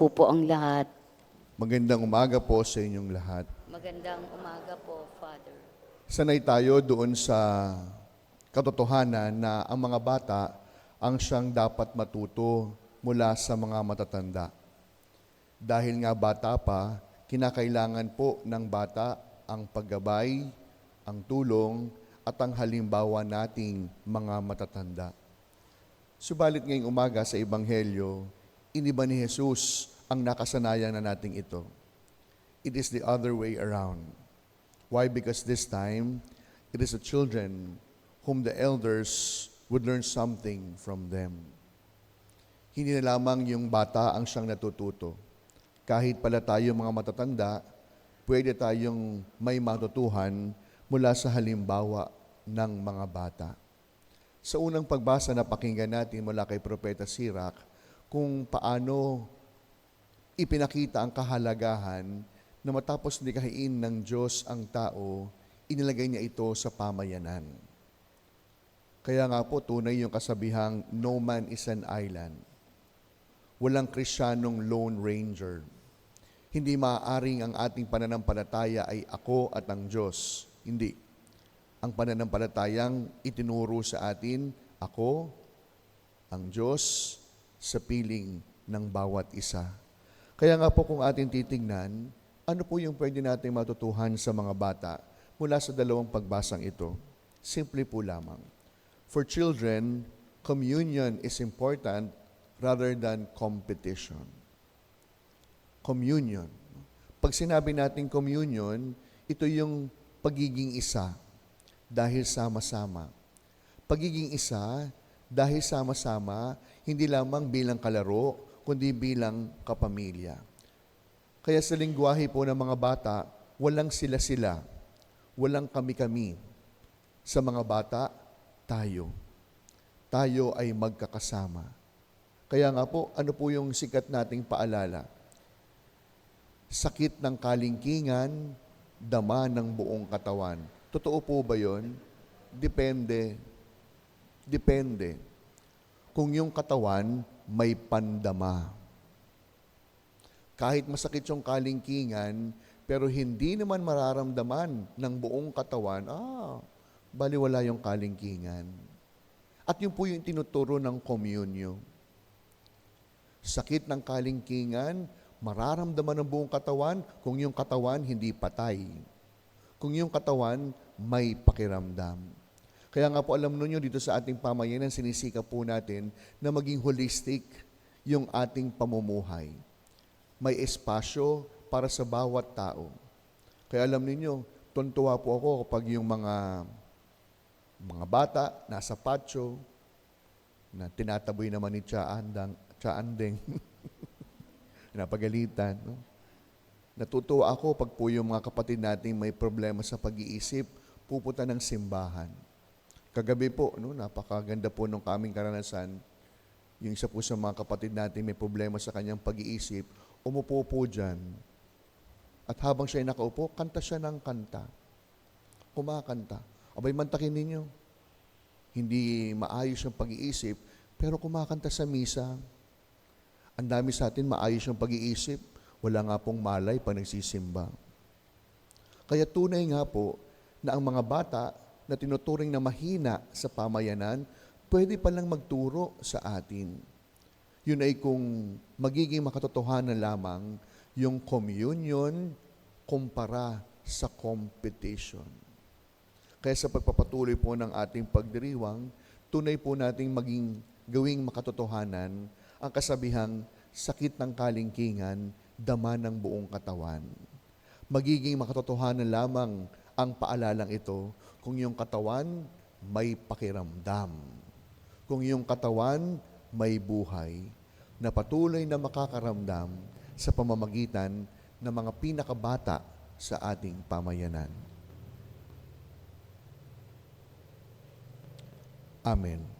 po po ang lahat. Magandang umaga po sa inyong lahat. Magandang umaga po, Father. Sanay tayo doon sa katotohanan na ang mga bata ang siyang dapat matuto mula sa mga matatanda. Dahil nga bata pa, kinakailangan po ng bata ang paggabay, ang tulong, at ang halimbawa nating mga matatanda. Subalit ngayong umaga sa Ebanghelyo, iniba ni Jesus ang nakasanayan na nating ito. It is the other way around. Why? Because this time, it is the children whom the elders would learn something from them. Hindi na lamang yung bata ang siyang natututo. Kahit pala tayo mga matatanda, pwede tayong may matutuhan mula sa halimbawa ng mga bata. Sa unang pagbasa na pakinggan natin mula kay Propeta Sirach, kung paano ipinakita ang kahalagahan na matapos nikahiin ng Diyos ang tao, inilagay niya ito sa pamayanan. Kaya nga po, tunay yung kasabihang, no man is an island. Walang kristyanong lone ranger. Hindi maaaring ang ating pananampalataya ay ako at ang Diyos. Hindi. Ang pananampalatayang itinuro sa atin, ako, ang Diyos, sa piling ng bawat isa. Kaya nga po kung atin titingnan, ano po yung pwede natin matutuhan sa mga bata mula sa dalawang pagbasang ito? Simple po lamang. For children, communion is important rather than competition. Communion. Pag sinabi natin communion, ito yung pagiging isa dahil sama-sama. Pagiging isa dahil sama-sama, hindi lamang bilang kalaro, kundi bilang kapamilya. Kaya sa lingwahe po ng mga bata, walang sila-sila, walang kami-kami. Sa mga bata, tayo. Tayo ay magkakasama. Kaya nga po, ano po yung sikat nating paalala? Sakit ng kalingkingan, dama ng buong katawan. Totoo po ba yon? Depende. Depende. Kung yung katawan may pandama. Kahit masakit yung kalingkingan, pero hindi naman mararamdaman ng buong katawan, ah, baliwala yung kalingkingan. At yun po yung tinuturo ng komunyo. Sakit ng kalingkingan, mararamdaman ng buong katawan kung yung katawan hindi patay. Kung yung katawan may pakiramdam. Kaya nga po alam ninyo dito sa ating pamayanan, sinisika po natin na maging holistic yung ating pamumuhay. May espasyo para sa bawat tao. Kaya alam ninyo, tuntua po ako kapag yung mga mga bata nasa patio na tinataboy naman ni Tia Andang, Tia Andeng. napagalitan. No? Natutuwa ako pag po yung mga kapatid natin may problema sa pag-iisip, pupunta ng simbahan. Kagabi po, no, napakaganda po nung kaming karanasan, yung isa po sa mga kapatid natin may problema sa kanyang pag-iisip, umupo po dyan. At habang siya ay nakaupo, kanta siya ng kanta. Kumakanta. Abay, mantakin ninyo. Hindi maayos yung pag-iisip, pero kumakanta sa misa. Ang dami sa atin maayos yung pag-iisip, wala nga pong malay pa nagsisimba. Kaya tunay nga po na ang mga bata na tinuturing na mahina sa pamayanan, pwede palang magturo sa atin. Yun ay kung magiging makatotohanan lamang yung communion kumpara sa competition. Kaya sa pagpapatuloy po ng ating pagdiriwang, tunay po nating maging gawing makatotohanan ang kasabihang sakit ng kalingkingan, dama ng buong katawan. Magiging makatotohanan lamang ang paalalang ito kung yung katawan may pakiramdam. Kung yung katawan may buhay na patuloy na makakaramdam sa pamamagitan ng mga pinakabata sa ating pamayanan. Amen.